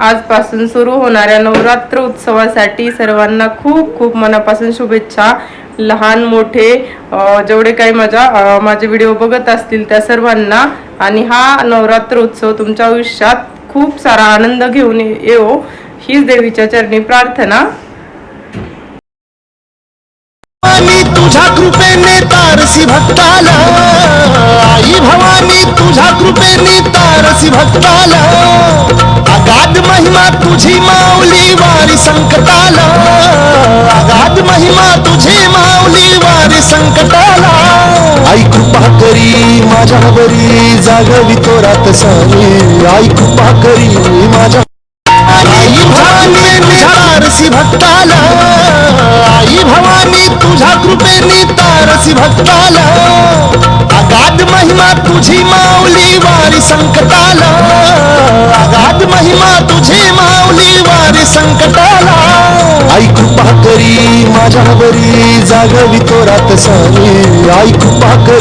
आजपासून सुरू होणाऱ्या नवरात्र उत्सवासाठी सर्वांना खूप खूप मनापासून शुभेच्छा. लहान मोठे जेवढे काही माझ्या माझे व्हिडिओ बघत असतील त्या सर्वांना. आणि हा नवरात्र उत्सव तुमच्या आयुष्यात खूप सारा आनंद घेऊन येवो. हीच देवीच्या चरणी प्रार्थना. तुझ्या कृपेने तारसी भक्ताला. आई भवानी तुझ्या कृपेने तारसी भक्ताला. महिमा तुझी माऊली वारी संकटाला. अगाध महिमा तुझी माऊली वारी संकटाला. आई कृपा करी माझ्यावरी जागवी तो रात सारी आई कृपा करी माझ्या आई भवानी तारसी भक्ताला. आई भवानी तुझ्या कृपेने तारसी भक्ताला. अगाध महिमा तुझी माऊली वारी संकटाला. संकटाला. आई कृपा करी माझ्यावरी जागवी तो रात सारी. आई कृपा करी.